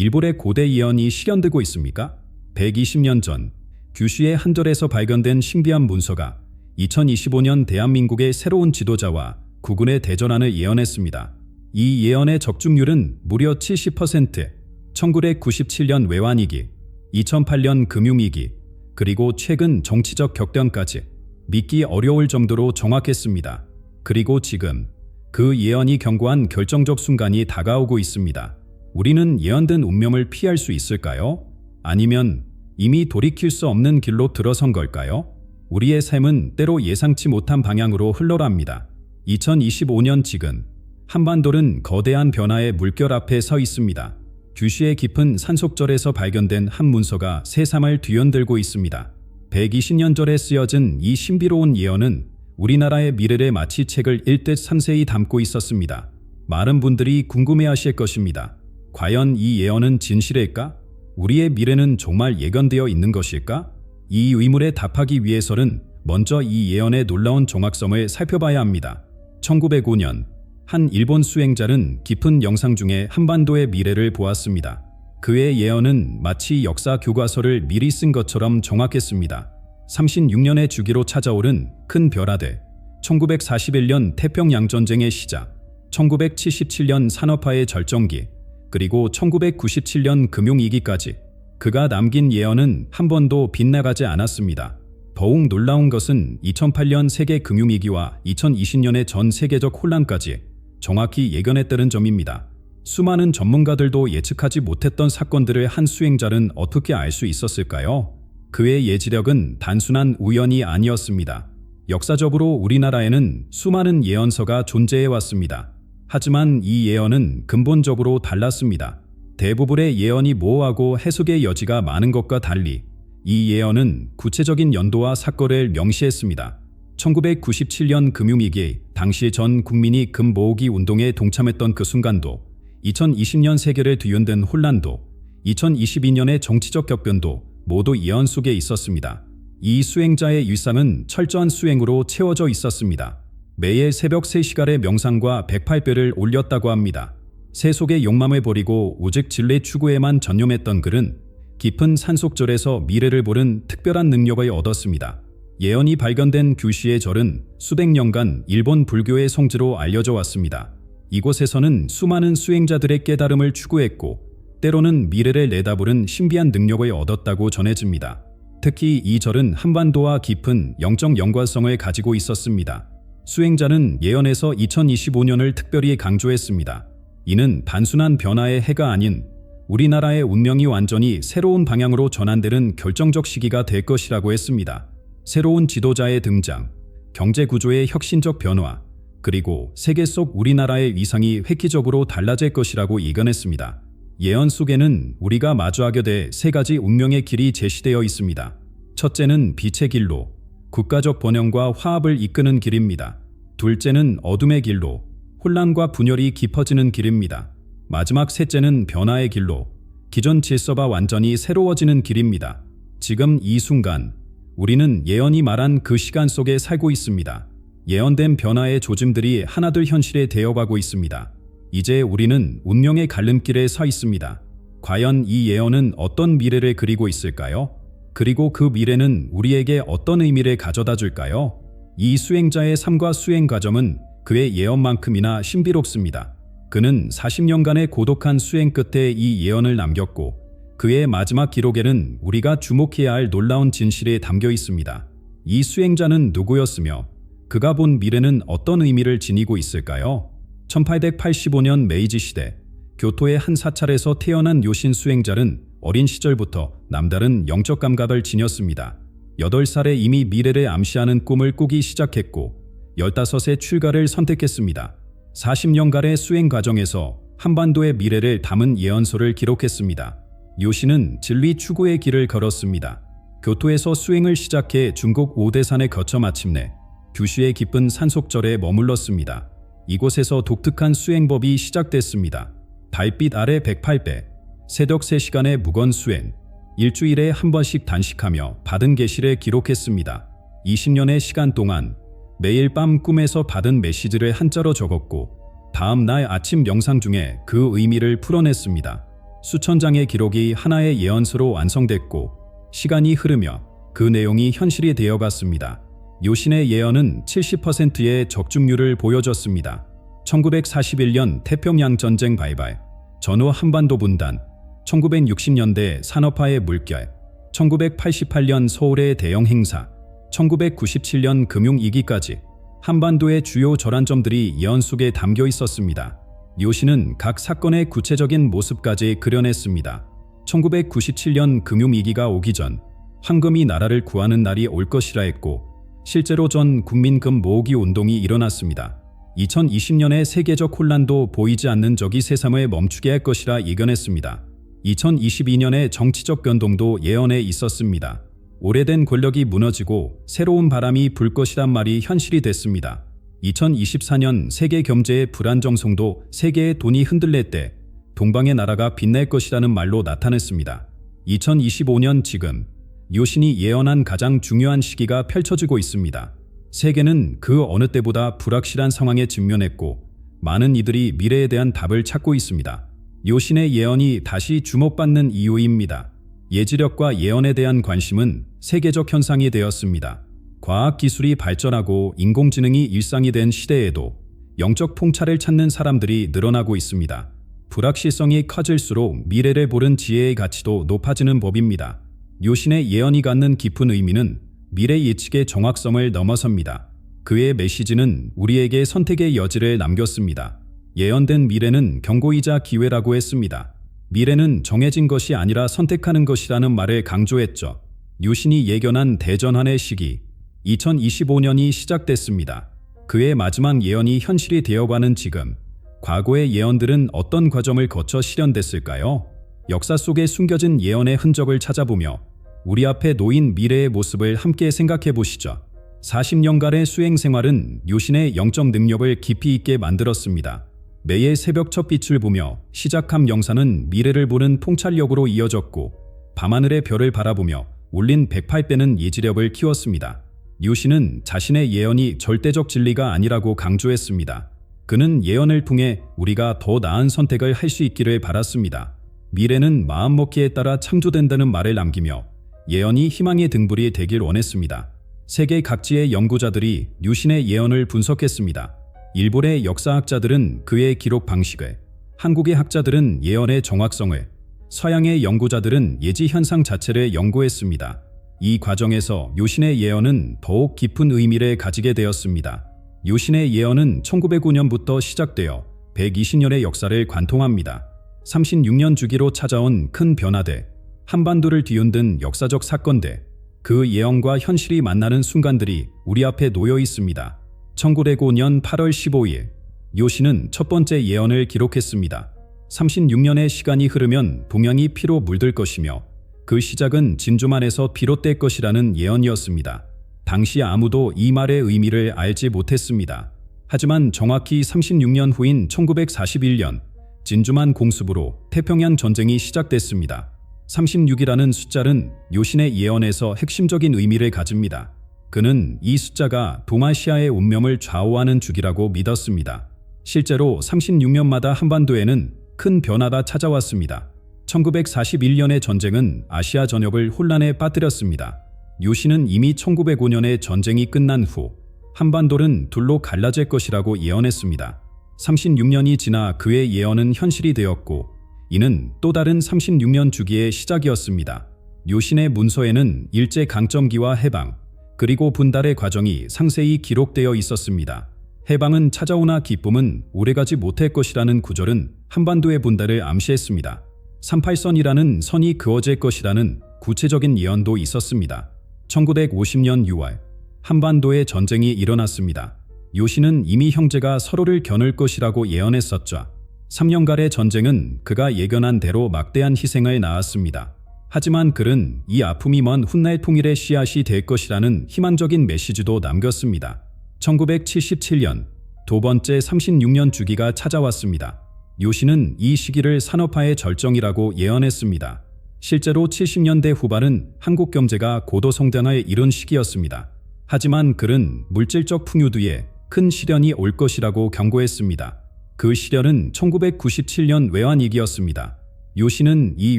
일본의 고대 예언이 실현되고 있습니까? 120년 전 규슈의 한 절에서 발견된 신비한 문서가 2025년 대한민국의 새로운 지도자와 국군의 대전환을 예언했습니다. 이 예언의 적중률은 무려 70%, 1997년 외환위기, 2008년 금융위기, 그리고 최근 정치적 격변까지 믿기 어려울 정도로 정확했습니다. 그리고 지금 그 예언이 경고한 결정적 순간이 다가오고 있습니다. 우리는 예언된 운명을 피할 수 있을까요? 아니면 이미 돌이킬 수 없는 길로 들어선 걸까요? 우리의 삶은 때로 예상치 못한 방향으로 흘러갑니다. 2025년 지금 한반도는 거대한 변화의 물결 앞에 서 있습니다. 규슈의 깊은 산속절에서 발견된 한 문서가 세상을 뒤흔들고 있습니다. 120년 전에 쓰여진 이 신비로운 예언은 우리나라의 미래를 마치 책을 읽듯 상세히 담고 있었습니다. 많은 분들이 궁금해하실 것입니다. 과연 이 예언은 진실일까? 우리의 미래는 정말 예견되어 있는 것일까? 이 의문에 답하기 위해서는 먼저 이 예언의 놀라운 정확성을 살펴봐야 합니다. 1905년 한 일본 수행자는 깊은 영상 중에 한반도의 미래를 보았습니다. 그의 예언은 마치 역사 교과서를 미리 쓴 것처럼 정확했습니다. 36년의 주기로 찾아오른 큰 별하대, 1941년 태평양 전쟁의 시작, 1977년 산업화의 절정기, 그리고 1997년 금융위기까지 그가 남긴 예언은 한 번도 빗나가지 않았습니다. 더욱 놀라운 것은 2008년 세계 금융위기와 2020년의 전 세계적 혼란까지 정확히 예견했다는 점입니다. 수많은 전문가들도 예측하지 못했던 사건들을 한 수행자는 어떻게 알 수 있었을까요? 그의 예지력은 단순한 우연이 아니었습니다. 역사적으로 우리나라에는 수많은 예언서가 존재해 왔습니다. 하지만 이 예언은 근본적으로 달랐습니다. 대부분의 예언이 모호하고 해석의 여지가 많은 것과 달리 이 예언은 구체적인 연도와 사건을 명시했습니다. 1997년 금융위기 당시 전 국민이 금 모으기 운동에 동참했던 그 순간도 2020년 세계를 뒤흔든 혼란도 2022년의 정치적 격변도 모두 예언 속에 있었습니다. 이 수행자의 일상은 철저한 수행으로 채워져 있었습니다. 매일 새벽 3시간의 명상과 108배를 올렸다고 합니다. 세속의 욕망을 버리고 오직 진리 추구에만 전념했던 그는 깊은 산속절에서 미래를 보는 특별한 능력을 얻었습니다. 예언이 발견된 규시의 절은 수백 년간 일본 불교의 성지로 알려져 왔습니다. 이곳에서는 수많은 수행자들의 깨달음을 추구했고 때로는 미래를 내다보는 신비한 능력을 얻었다고 전해집니다. 특히 이 절은 한반도와 깊은 영적 연관성을 가지고 있었습니다. 수행자는 예언에서 2025년을 특별히 강조했습니다. 이는 단순한 변화의 해가 아닌 우리나라의 운명이 완전히 새로운 방향으로 전환되는 결정적 시기가 될 것이라고 했습니다. 새로운 지도자의 등장, 경제 구조의 혁신적 변화, 그리고 세계 속 우리나라의 위상이 획기적으로 달라질 것이라고 예견했습니다. 예언 속에는 우리가 마주하게 될 세 가지 운명의 길이 제시되어 있습니다. 첫째는 빛의 길로, 국가적 번영과 화합을 이끄는 길입니다. 둘째는 어둠의 길로, 혼란과 분열이 깊어지는 길입니다. 마지막 셋째는 변화의 길로, 기존 질서가 완전히 새로워지는 길입니다. 지금 이 순간, 우리는 예언이 말한 그 시간 속에 살고 있습니다. 예언된 변화의 조짐들이 하나둘 현실에 되어가고 있습니다. 이제 우리는 운명의 갈림길에 서 있습니다. 과연 이 예언은 어떤 미래를 그리고 있을까요? 그리고 그 미래는 우리에게 어떤 의미를 가져다 줄까요? 이 수행자의 삶과 수행 과정은 그의 예언만큼이나 신비롭습니다. 그는 40년간의 고독한 수행 끝에 이 예언을 남겼고 그의 마지막 기록에는 우리가 주목해야 할 놀라운 진실이 담겨 있습니다. 이 수행자는 누구였으며 그가 본 미래는 어떤 의미를 지니고 있을까요? 1885년 메이지 시대 교토의 한 사찰에서 태어난 요신 수행자는 어린 시절부터 남다른 영적 감각을 지녔습니다. 8살에 이미 미래를 암시하는 꿈을 꾸기 시작했고 15세 출가를 선택했습니다. 40년간의 수행 과정에서 한반도의 미래를 담은 예언서를 기록했습니다. 요시는 진리 추구의 길을 걸었습니다. 교토에서 수행을 시작해 중국 오대산에 거쳐 마침내 규슈의 깊은 산속절에 머물렀습니다. 이곳에서 독특한 수행법이 시작됐습니다. 달빛 아래 108배, 새벽 3시간의 무건 수행, 일주일에 한 번씩 단식하며 받은 계시를 기록했습니다. 20년의 시간 동안 매일 밤 꿈에서 받은 메시지를 한자로 적었고 다음 날 아침 명상 중에 그 의미를 풀어냈습니다. 수천 장의 기록이 하나의 예언서로 완성됐고 시간이 흐르며 그 내용이 현실이 되어갔습니다. 요신의 예언은 70%의 적중률을 보여줬습니다. 1941년 태평양 전쟁 발발, 전후 한반도 분단, 1960년대 산업화의 물결, 1988년 서울의 대형 행사, 1997년 금융위기까지 한반도의 주요 전환점들이 예언 속에 담겨 있었습니다. 요시는 각 사건의 구체적인 모습까지 그려냈습니다. 1997년 금융위기가 오기 전 황금이 나라를 구하는 날이 올 것이라 했고 실제로 전 국민금 모으기 운동이 일어났습니다. 2020년의 세계적 혼란도 보이지 않는 적이 세상을 멈추게 할 것이라 예견했습니다. 2022년의 정치적 변동도 예언에 있었습니다. 오래된 권력이 무너지고 새로운 바람이 불 것이란 말이 현실이 됐습니다. 2024년 세계 경제의 불안정성도 세계의 돈이 흔들릴 때 동방의 나라가 빛날 것이라는 말로 나타냈습니다. 2025년 지금 요신이 예언한 가장 중요한 시기가 펼쳐지고 있습니다. 세계는 그 어느 때보다 불확실한 상황에 직면했고 많은 이들이 미래에 대한 답을 찾고 있습니다. 요신의 예언이 다시 주목받는 이유입니다. 예지력과 예언에 대한 관심은 세계적 현상이 되었습니다. 과학 기술이 발전하고 인공지능이 일상이 된 시대에도 영적 통찰을 찾는 사람들이 늘어나고 있습니다. 불확실성이 커질수록 미래를 보는 지혜의 가치도 높아지는 법입니다. 요신의 예언이 갖는 깊은 의미는 미래 예측의 정확성을 넘어섭니다. 그의 메시지는 우리에게 선택의 여지를 남겼습니다. 예언된 미래는 경고이자 기회라고 했습니다. 미래는 정해진 것이 아니라 선택하는 것이라는 말을 강조했죠. 요신이 예견한 대전환의 시기, 2025년이 시작됐습니다. 그의 마지막 예언이 현실이 되어가는 지금, 과거의 예언들은 어떤 과정을 거쳐 실현됐을까요? 역사 속에 숨겨진 예언의 흔적을 찾아보며 우리 앞에 놓인 미래의 모습을 함께 생각해 보시죠. 40년간의 수행 생활은 요신의 영적 능력을 깊이 있게 만들었습니다. 매일 새벽 첫 빛을 보며 시작한 명사는 미래를 보는 통찰력으로 이어졌고 밤하늘의 별을 바라보며 올린 108배는 예지력을 키웠습니다. 요신은 자신의 예언이 절대적 진리가 아니라고 강조했습니다. 그는 예언을 통해 우리가 더 나은 선택을 할 수 있기를 바랐습니다. 미래는 마음먹기에 따라 창조된다는 말을 남기며 예언이 희망의 등불이 되길 원했습니다. 세계 각지의 연구자들이 유신의 예언을 분석했습니다. 일본의 역사학자들은 그의 기록 방식을, 한국의 학자들은 예언의 정확성을, 서양의 연구자들은 예지 현상 자체를 연구했습니다. 이 과정에서 요신의 예언은 더욱 깊은 의미를 가지게 되었습니다. 요신의 예언은 1909년부터 시작되어 120년의 역사를 관통합니다. 36년 주기로 찾아온 큰 변화들, 한반도를 뒤흔든 역사적 사건들, 그 예언과 현실이 만나는 순간들이 우리 앞에 놓여 있습니다. 1905년 8월 15일, 요시는 첫 번째 예언을 기록했습니다. 36년의 시간이 흐르면 동양이 피로 물들 것이며 그 시작은 진주만에서 비롯될 것이라는 예언이었습니다. 당시 아무도 이 말의 의미를 알지 못했습니다. 하지만 정확히 36년 후인 1941년 진주만 공습으로 태평양 전쟁이 시작됐습니다. 36이라는 숫자는 요신의 예언에서 핵심적인 의미를 가집니다. 그는 이 숫자가 동아시아의 운명을 좌우하는 주기라고 믿었습니다. 실제로 36년마다 한반도에는 큰 변화가 찾아왔습니다. 1941년의 전쟁은 아시아 전역을 혼란에 빠뜨렸습니다. 요시는 이미 1905년에 전쟁이 끝난 후 한반도는 둘로 갈라질 것이라고 예언했습니다. 36년이 지나 그의 예언은 현실이 되었고 이는 또 다른 36년 주기의 시작이었습니다. 요신의 문서에는 일제 강점기와 해방, 그리고 분달의 과정이 상세히 기록되어 있었습니다. 해방은 찾아오나 기쁨은 오래가지 못할 것이라는 구절은 한반도의 분달을 암시했습니다. 38선이라는 선이 그어질 것이라는 구체적인 예언도 있었습니다. 1950년 6월 한반도에 전쟁이 일어났습니다. 요시는 이미 형제가 서로를 겨눌 것이라고 예언했었죠. 3년간의 전쟁은 그가 예견한 대로 막대한 희생을 낳았습니다. 하지만 그는 이 아픔이 먼 훗날 통일의 씨앗이 될 것이라는 희망적인 메시지도 남겼습니다. 1977년 두 번째 36년 주기가 찾아왔습니다. 요시는 이 시기를 산업화의 절정이라고 예언했습니다. 실제로 70년대 후반은 한국 경제가 고도 성장을 이룬 시기였습니다. 하지만 그는 물질적 풍요 뒤에 큰 시련이 올 것이라고 경고했습니다. 그 시련은 1997년 외환위기였습니다. 요 씨는 이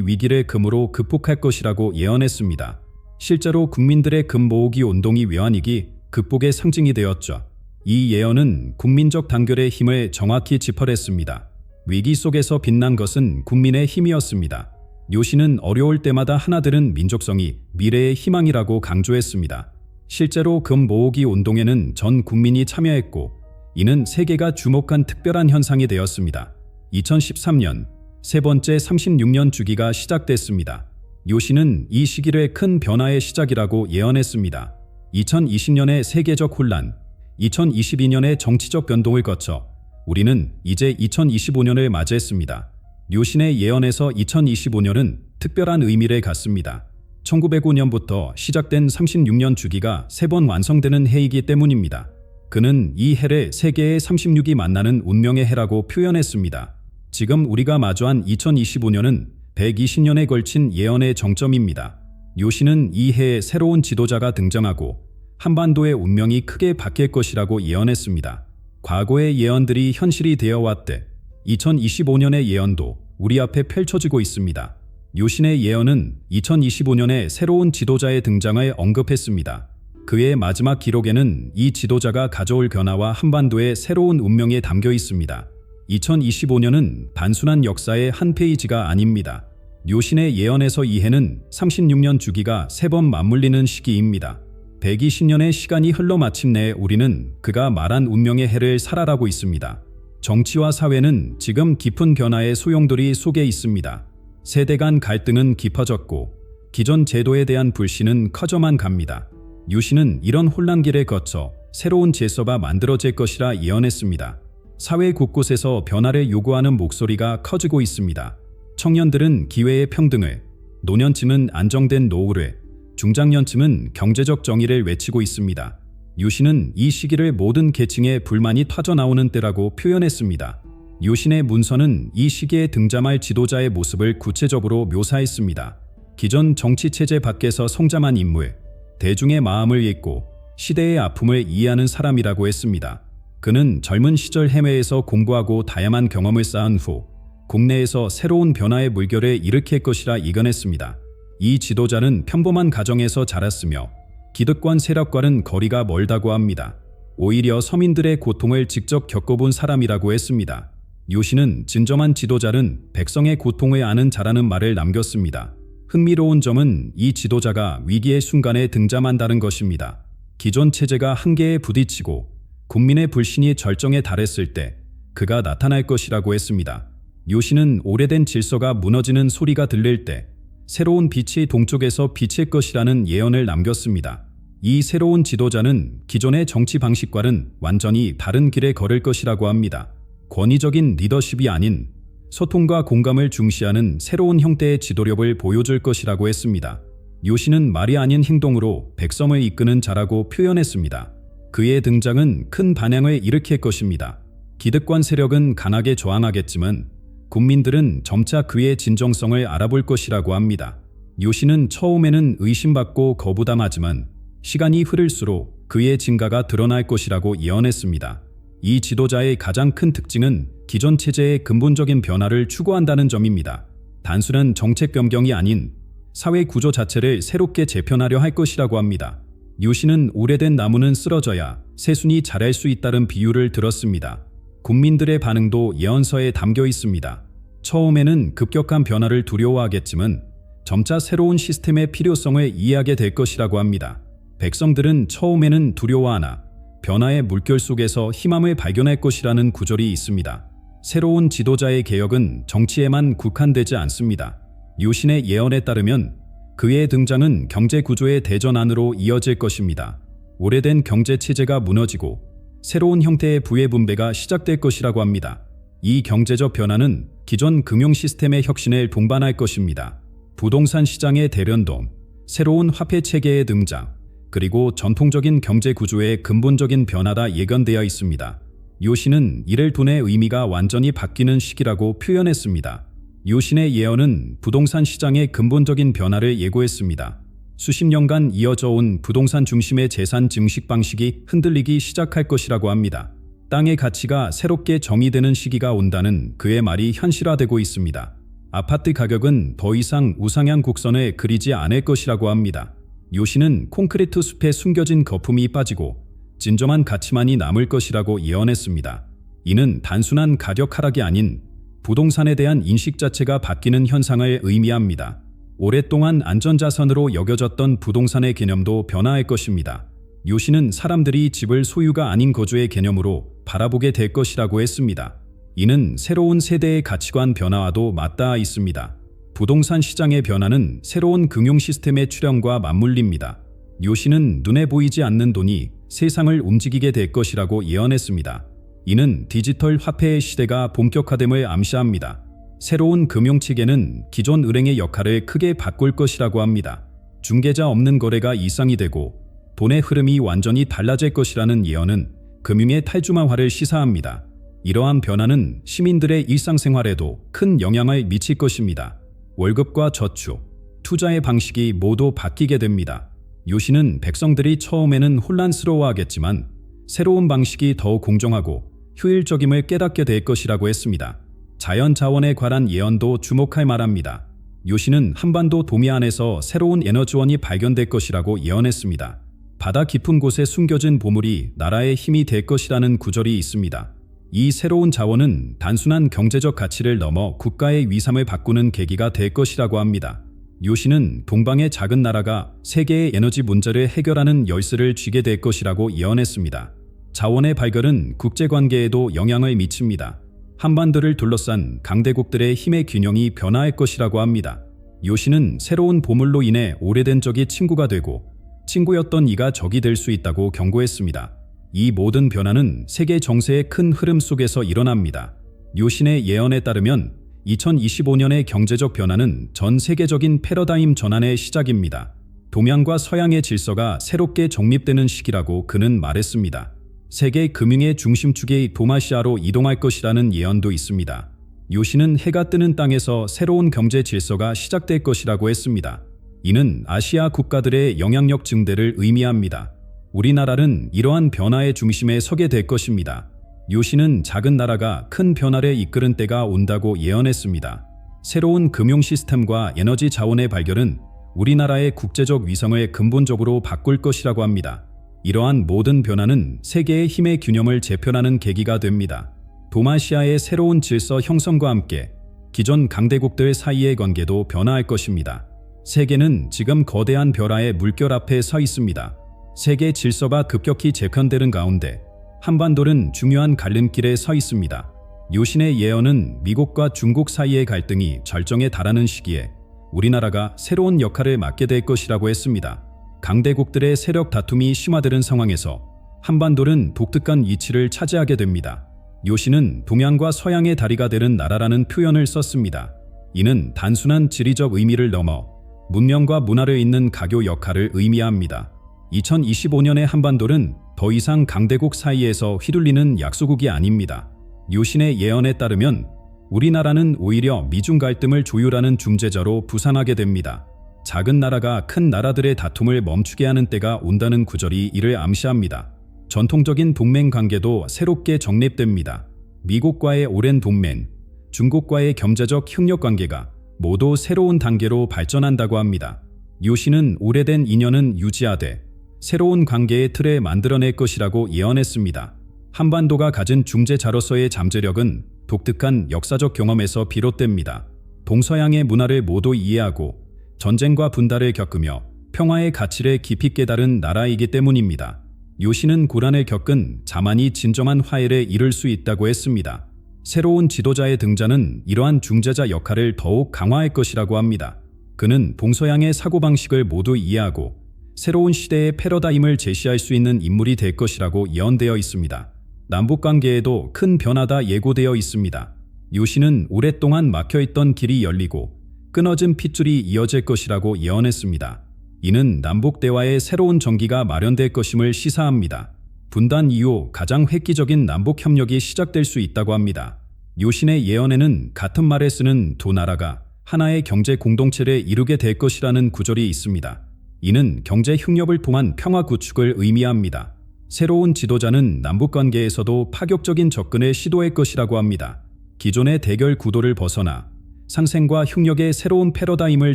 위기를 금으로 극복할 것이라고 예언했습니다. 실제로 국민들의 금 모으기 운동이 외환위기 극복의 상징이 되었죠. 이 예언은 국민적 단결의 힘을 정확히 짚어냈습니다. 위기 속에서 빛난 것은 국민의 힘이었습니다. 요 씨는 어려울 때마다 하나들은 민족성이 미래의 희망이라고 강조했습니다. 실제로 금 모으기 운동에는 전 국민이 참여했고 이는 세계가 주목한 특별한 현상이 되었습니다. 2013년 세 번째 36년 주기가 시작됐습니다. 요 씨는 이 시기를 큰 변화의 시작이라고 예언했습니다. 2020년의 세계적 혼란, 2022년의 정치적 변동을 거쳐 우리는 이제 2025년을 맞이했습니다. 류신의 예언에서 2025년은 특별한 의미를 갖습니다. 1905년부터 시작된 36년 주기가 세 번 완성되는 해이기 때문입니다. 그는 이 해를 세계의 36이 만나는 운명의 해라고 표현했습니다. 지금 우리가 마주한 2025년은 120년에 걸친 예언의 정점입니다. 요시는 이 해에 새로운 지도자가 등장하고 한반도의 운명이 크게 바뀔 것이라고 예언했습니다. 과거의 예언들이 현실이 되어 왔대 2025년의 예언도 우리 앞에 펼쳐지고 있습니다. 요신의 예언은 2025년에 새로운 지도자의 등장을 언급했습니다. 그의 마지막 기록에는 이 지도자가 가져올 변화와 한반도의 새로운 운명에 담겨 있습니다. 2025년은 단순한 역사의 한 페이지가 아닙니다. 요신의 예언에서 이 해는 36년 주기가 세 번 맞물리는 시기입니다. 120년의 시간이 흘러 마침내 우리는 그가 말한 운명의 해를 살아가고 있습니다. 정치와 사회는 지금 깊은 변화의 소용돌이 속에 있습니다. 세대 간 갈등은 깊어졌고 기존 제도에 대한 불신은 커져만 갑니다. 유신은 이런 혼란기를 거쳐 새로운 제서가 만들어질 것이라 예언했습니다. 사회 곳곳에서 변화를 요구하는 목소리가 커지고 있습니다. 청년들은 기회의 평등을, 노년층은 안정된 노후를, 중장년층은 경제적 정의를 외치고 있습니다. 유신은 이 시기를 모든 계층의 불만이 터져나오는 때라고 표현했습니다. 유신의 문서는 이 시기에 등장할 지도자의 모습을 구체적으로 묘사했습니다. 기존 정치 체제 밖에서 성장한 인물, 대중의 마음을 읽고 시대의 아픔을 이해하는 사람이라고 했습니다. 그는 젊은 시절 해외에서 공부하고 다양한 경험을 쌓은 후 국내에서 새로운 변화의 물결을 일으킬 것이라 이견했습니다. 이 지도자는 평범한 가정에서 자랐으며 기득권 세력과는 거리가 멀다고 합니다. 오히려 서민들의 고통을 직접 겪어본 사람이라고 했습니다. 요시는 진정한 지도자는 백성의 고통을 아는 자라는 말을 남겼습니다. 흥미로운 점은 이 지도자가 위기의 순간에 등장한다는 것입니다. 기존 체제가 한계에 부딪히고 국민의 불신이 절정에 달했을 때 그가 나타날 것이라고 했습니다. 요시는 오래된 질서가 무너지는 소리가 들릴 때 새로운 빛이 동쪽에서 비칠 것이라는 예언을 남겼습니다. 이 새로운 지도자는 기존의 정치 방식과는 완전히 다른 길에 걸을 것이라고 합니다. 권위적인 리더십이 아닌 소통과 공감을 중시하는 새로운 형태의 지도력을 보여줄 것이라고 했습니다. 요시는 말이 아닌 행동으로 백성을 이끄는 자라고 표현했습니다. 그의 등장은 큰 반향을 일으킬 것입니다. 기득권 세력은 강하게 저항하겠지만 국민들은 점차 그의 진정성을 알아볼 것이라고 합니다. 요시는 처음에는 의심받고 거부당하지만 시간이 흐를수록 그의 진가가 드러날 것이라고 예언했습니다. 이 지도자의 가장 큰 특징은 기존 체제의 근본적인 변화를 추구한다는 점입니다. 단순한 정책 변경이 아닌 사회 구조 자체를 새롭게 재편하려 할 것이라고 합니다. 요시는 오래된 나무는 쓰러져야 새순이 자랄 수 있다는 비유를 들었습니다. 국민들의 반응도 예언서에 담겨 있습니다. 처음에는 급격한 변화를 두려워하겠지만 점차 새로운 시스템의 필요성을 이해하게 될 것이라고 합니다. 백성들은 처음에는 두려워하나 변화의 물결 속에서 희망을 발견할 것이라는 구절이 있습니다. 새로운 지도자의 개혁은 정치에만 국한되지 않습니다. 요신의 예언에 따르면 그의 등장은 경제 구조의 대전환으로 이어질 것입니다. 오래된 경제 체제가 무너지고 새로운 형태의 부의 분배가 시작될 것이라고 합니다. 이 경제적 변화는 기존 금융 시스템의 혁신을 동반할 것입니다. 부동산 시장의 대련동, 새로운 화폐 체계의 등장, 그리고 전통적인 경제 구조의 근본적인 변화가 예견되어 있습니다. 요시는 이를 돈의 의미가 완전히 바뀌는 시기라고 표현했습니다. 요신의 예언은 부동산 시장의 근본적인 변화를 예고했습니다. 수십 년간 이어져 온 부동산 중심의 재산 증식 방식이 흔들리기 시작할 것이라고 합니다. 땅의 가치가 새롭게 정의되는 시기가 온다는 그의 말이 현실화되고 있습니다. 아파트 가격은 더 이상 우상향 곡선에 그리지 않을 것이라고 합니다. 요시는 콘크리트 숲에 숨겨진 거품이 빠지고 진정한 가치만이 남을 것이라고 예언했습니다. 이는 단순한 가격 하락이 아닌 부동산에 대한 인식 자체가 바뀌는 현상을 의미합니다. 오랫동안 안전자산으로 여겨졌던 부동산의 개념도 변화할 것입니다. 요시는 사람들이 집을 소유가 아닌 거주의 개념으로 바라보게 될 것이라고 했습니다. 이는 새로운 세대의 가치관 변화와도 맞닿아 있습니다. 부동산 시장의 변화는 새로운 금융 시스템의 출현과 맞물립니다. 요시는 눈에 보이지 않는 돈이 세상을 움직이게 될 것이라고 예언했습니다. 이는 디지털 화폐의 시대가 본격화됨을 암시합니다. 새로운 금융 체계는 기존 은행의 역할을 크게 바꿀 것이라고 합니다. 중개자 없는 거래가 일상이 되고 돈의 흐름이 완전히 달라질 것이라는 예언은 금융의 탈주마화를 시사합니다. 이러한 변화는 시민들의 일상생활에도 큰 영향을 미칠 것입니다. 월급과 저축, 투자의 방식이 모두 바뀌게 됩니다. 요시는 백성들이 처음에는 혼란스러워하겠지만 새로운 방식이 더 공정하고 효율적임을 깨닫게 될 것이라고 했습니다. 자연 자원에 관한 예언도 주목할 만합니다. 요시는 한반도 도미안에서 새로운 에너지원이 발견될 것이라고 예언했습니다. 바다 깊은 곳에 숨겨진 보물이 나라의 힘이 될 것이라는 구절이 있습니다. 이 새로운 자원은 단순한 경제적 가치를 넘어 국가의 위상을 바꾸는 계기가 될 것이라고 합니다. 요시는 동방의 작은 나라가 세계의 에너지 문제를 해결하는 열쇠를 쥐게 될 것이라고 예언했습니다. 자원의 발견은 국제관계에도 영향을 미칩니다. 한반도를 둘러싼 강대국들의 힘의 균형이 변화할 것이라고 합니다. 요시는 새로운 보물로 인해 오래된 적이 친구가 되고 친구였던 이가 적이 될 수 있다고 경고했습니다. 이 모든 변화는 세계 정세의 큰 흐름 속에서 일어납니다. 요신의 예언에 따르면 2025년의 경제적 변화는 전 세계적인 패러다임 전환의 시작입니다. 동양과 서양의 질서가 새롭게 정립되는 시기라고 그는 말했습니다. 세계 금융의 중심축이 도마시아로 이동할 것이라는 예언도 있습니다. 요시는 해가 뜨는 땅에서 새로운 경제 질서가 시작될 것이라고 했습니다. 이는 아시아 국가들의 영향력 증대를 의미합니다. 우리나라는 이러한 변화의 중심에 서게 될 것입니다. 요시는 작은 나라가 큰 변화를 이끄는 때가 온다고 예언했습니다. 새로운 금융 시스템과 에너지 자원의 발견은 우리나라의 국제적 위성을 근본적으로 바꿀 것이라고 합니다. 이러한 모든 변화는 세계의 힘의 균형을 재편하는 계기가 됩니다. 도마시아의 새로운 질서 형성과 함께 기존 강대국들 사이의 관계도 변화할 것입니다. 세계는 지금 거대한 벼라의 물결 앞에 서 있습니다. 세계 질서가 급격히 재편되는 가운데 한반도는 중요한 갈림길에 서 있습니다. 요신의 예언은 미국과 중국 사이의 갈등이 절정에 달하는 시기에 우리나라가 새로운 역할을 맡게 될 것이라고 했습니다. 강대국들의 세력 다툼이 심화되는 상황에서 한반도는 독특한 위치를 차지하게 됩니다. 요시는 동양과 서양의 다리가 되는 나라라는 표현을 썼습니다. 이는 단순한 지리적 의미를 넘어 문명과 문화를 잇는 가교 역할을 의미합니다. 2025년의 한반도는 더 이상 강대국 사이에서 휘둘리는 약소국이 아닙니다. 요신의 예언에 따르면 우리나라는 오히려 미중 갈등을 조율하는 중재자로 부상하게 됩니다. 작은 나라가 큰 나라들의 다툼을 멈추게 하는 때가 온다는 구절이 이를 암시합니다. 전통적인 동맹 관계도 새롭게 정립됩니다. 미국과의 오랜 동맹, 중국과의 경제적 협력 관계가 모두 새로운 단계로 발전한다고 합니다. 요시는 오래된 인연은 유지하되 새로운 관계의 틀에 만들어낼 것이라고 예언했습니다. 한반도가 가진 중재자로서의 잠재력은 독특한 역사적 경험에서 비롯됩니다. 동서양의 문화를 모두 이해하고 전쟁과 분달을 겪으며 평화의 가치를 깊이 깨달은 나라이기 때문입니다. 요시는 고난을 겪은 자만이 진정한 화해를 이룰 수 있다고 했습니다. 새로운 지도자의 등장은 이러한 중재자 역할을 더욱 강화할 것이라고 합니다. 그는 동서양의 사고방식을 모두 이해하고 새로운 시대의 패러다임을 제시할 수 있는 인물이 될 것이라고 예언되어 있습니다. 남북관계에도 큰 변화가 예고되어 있습니다. 요시는 오랫동안 막혀있던 길이 열리고 끊어진 핏줄이 이어질 것이라고 예언했습니다. 이는 남북 대화의 새로운 전기가 마련될 것임을 시사합니다. 분단 이후 가장 획기적인 남북 협력이 시작될 수 있다고 합니다. 요신의 예언에는 같은 말을 쓰는 두 나라가 하나의 경제 공동체를 이루게 될 것이라는 구절이 있습니다. 이는 경제 흉협을 통한 평화 구축을 의미합니다. 새로운 지도자는 남북 관계에서도 파격적인 접근을 시도할 것이라고 합니다. 기존의 대결 구도를 벗어나 상생과 흉역의 새로운 패러다임을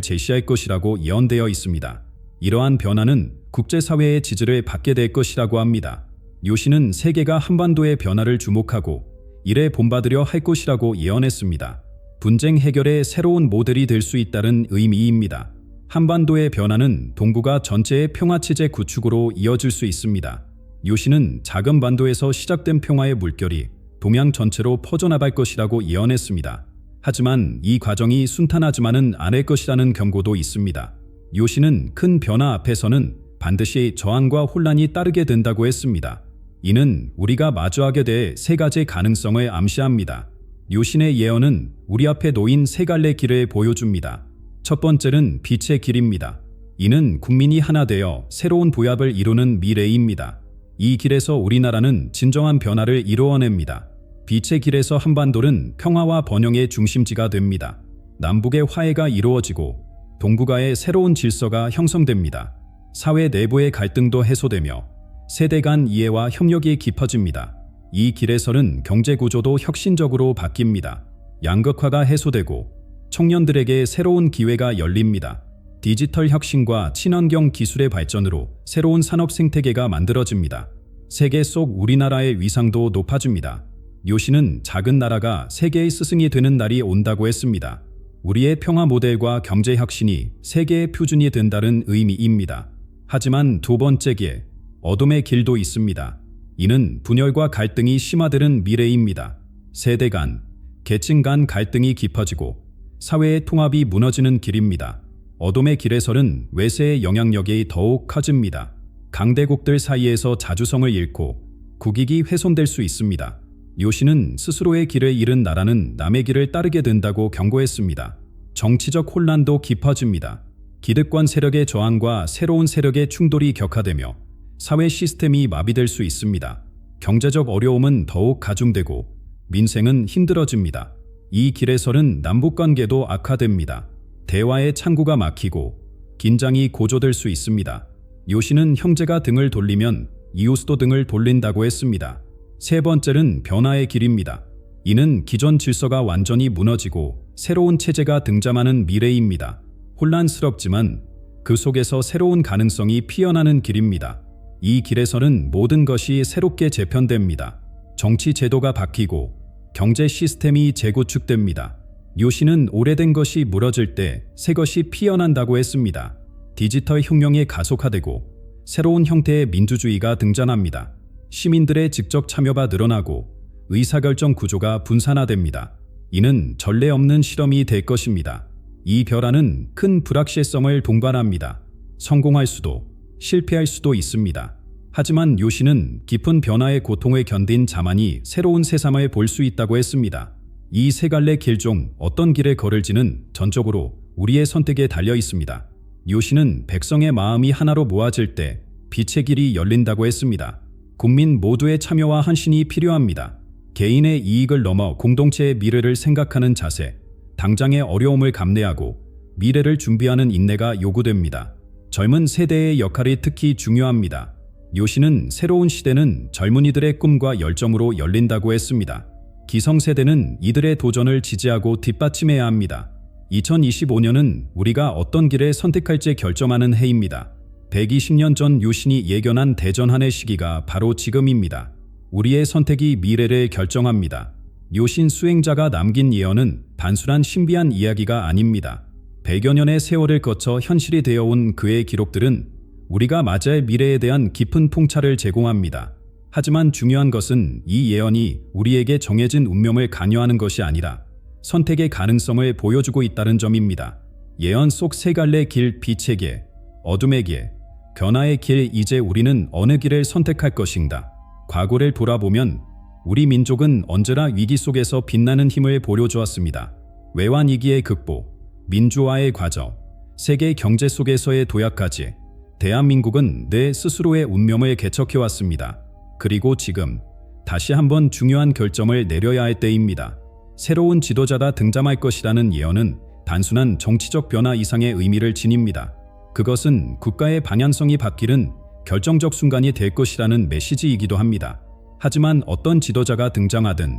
제시할 것이라고 예언되어 있습니다. 이러한 변화는 국제사회의 지지를 받게 될 것이라고 합니다. 요시는 세계가 한반도의 변화를 주목하고 이래 본받으려 할 것이라고 예언했습니다. 분쟁 해결의 새로운 모델이 될 수 있다는 의미입니다. 한반도의 변화는 동북아 전체의 평화체제 구축으로 이어질 수 있습니다. 요시는 작은 반도에서 시작된 평화의 물결이 동양 전체로 퍼져나갈 것이라고 예언했습니다. 하지만 이 과정이 순탄하지만은 않을 것이라는 경고도 있습니다. 요시는 큰 변화 앞에서는 반드시 저항과 혼란이 따르게 된다고 했습니다. 이는 우리가 마주하게 될 세 가지 가능성을 암시합니다. 요신의 예언은 우리 앞에 놓인 세 갈래 길을 보여줍니다. 첫 번째는 빛의 길입니다. 이는 국민이 하나 되어 새로운 부합을 이루는 미래입니다. 이 길에서 우리나라는 진정한 변화를 이루어냅니다. 빛의 길에서 한반도는 평화와 번영의 중심지가 됩니다. 남북의 화해가 이루어지고 동북아의 새로운 질서가 형성됩니다. 사회 내부의 갈등도 해소되며 세대 간 이해와 협력이 깊어집니다. 이 길에서는 경제 구조도 혁신적으로 바뀝니다. 양극화가 해소되고 청년들에게 새로운 기회가 열립니다. 디지털 혁신과 친환경 기술의 발전으로 새로운 산업 생태계가 만들어집니다. 세계 속 우리나라의 위상도 높아집니다. 요시는 작은 나라가 세계의 스승이 되는 날이 온다고 했습니다. 우리의 평화 모델과 경제 혁신이 세계의 표준이 된다는 의미입니다. 하지만 두 번째 길, 어둠의 길도 있습니다. 이는 분열과 갈등이 심화되는 미래입니다. 세대 간, 계층 간 갈등이 깊어지고 사회의 통합이 무너지는 길입니다. 어둠의 길에서는 외세의 영향력이 더욱 커집니다. 강대국들 사이에서 자주성을 잃고 국익이 훼손될 수 있습니다. 요시는 스스로의 길을 잃은 나라는 남의 길을 따르게 된다고 경고했습니다. 정치적 혼란도 깊어집니다. 기득권 세력의 저항과 새로운 세력의 충돌이 격화되며 사회 시스템이 마비될 수 있습니다. 경제적 어려움은 더욱 가중되고 민생은 힘들어집니다. 이 길에서는 남북 관계도 악화됩니다. 대화의 창구가 막히고 긴장이 고조될 수 있습니다. 요시는 형제가 등을 돌리면 이웃도 등을 돌린다고 했습니다. 세 번째는 변화의 길입니다. 이는 기존 질서가 완전히 무너지고 새로운 체제가 등장하는 미래입니다. 혼란스럽지만 그 속에서 새로운 가능성이 피어나는 길입니다. 이 길에서는 모든 것이 새롭게 재편됩니다. 정치 제도가 바뀌고 경제 시스템이 재구축됩니다. 요시는 오래된 것이 무너질 때 새 것이 피어난다고 했습니다. 디지털 혁명이 가속화되고 새로운 형태의 민주주의가 등장합니다. 시민들의 직접 참여가 늘어나고 의사결정 구조가 분산화됩니다. 이는 전례 없는 실험이 될 것입니다. 이 변화는 큰 불확실성을 동반합니다. 성공할 수도 실패할 수도 있습니다. 하지만 요시는 깊은 변화의 고통을 견딘 자만이 새로운 세상을 볼 수 있다고 했습니다. 이 세 갈래 길 중 어떤 길을 걸을지는 전적으로 우리의 선택에 달려 있습니다. 요시는 백성의 마음이 하나로 모아질 때 빛의 길이 열린다고 했습니다. 국민 모두의 참여와 헌신이 필요합니다. 개인의 이익을 넘어 공동체의 미래를 생각하는 자세, 당장의 어려움을 감내하고 미래를 준비하는 인내가 요구됩니다. 젊은 세대의 역할이 특히 중요합니다. 요시는 새로운 시대는 젊은이들의 꿈과 열정으로 열린다고 했습니다. 기성세대는 이들의 도전을 지지하고 뒷받침해야 합니다. 2025년은 우리가 어떤 길을 선택할지 결정하는 해입니다. 120년 전 요신이 예견한 대전한의 시기가 바로 지금입니다. 우리의 선택이 미래를 결정합니다. 요신 수행자가 남긴 예언은 단순한 신비한 이야기가 아닙니다. 100여 년의 세월을 거쳐 현실이 되어온 그의 기록들은 우리가 맞아야 미래에 대한 깊은 통찰을 제공합니다. 하지만 중요한 것은 이 예언이 우리에게 정해진 운명을 관여하는 것이 아니라 선택의 가능성을 보여주고 있다는 점입니다. 예언 속 세 갈래 길 빛의 길, 어둠의 길, 변화의 길 이제 우리는 어느 길을 선택할 것인가? 과거를 돌아보면 우리 민족은 언제나 위기 속에서 빛나는 힘을 보여주었습니다. 외환 위기의 극복, 민주화의 과정, 세계 경제 속에서의 도약까지 대한민국은 내 스스로의 운명을 개척해왔습니다. 그리고 지금 다시 한번 중요한 결정을 내려야 할 때입니다. 새로운 지도자가 등장할 것이라는 예언은 단순한 정치적 변화 이상의 의미를 지닙니다. 그것은 국가의 방향성이 바뀌는 결정적 순간이 될 것이라는 메시지이기도 합니다. 하지만 어떤 지도자가 등장하든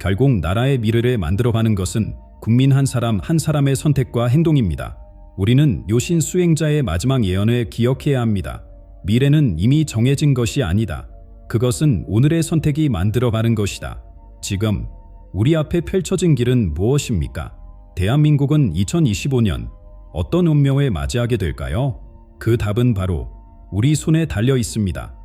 결국 나라의 미래를 만들어가는 것은 국민 한 사람 한 사람의 선택과 행동입니다. 우리는 요신 수행자의 마지막 예언을 기억해야 합니다. 미래는 이미 정해진 것이 아니다. 그것은 오늘의 선택이 만들어가는 것이다. 지금 우리 앞에 펼쳐진 길은 무엇입니까? 대한민국은 2025년 어떤 운명을 맞이하게 될까요? 그 답은 바로 우리 손에 달려 있습니다.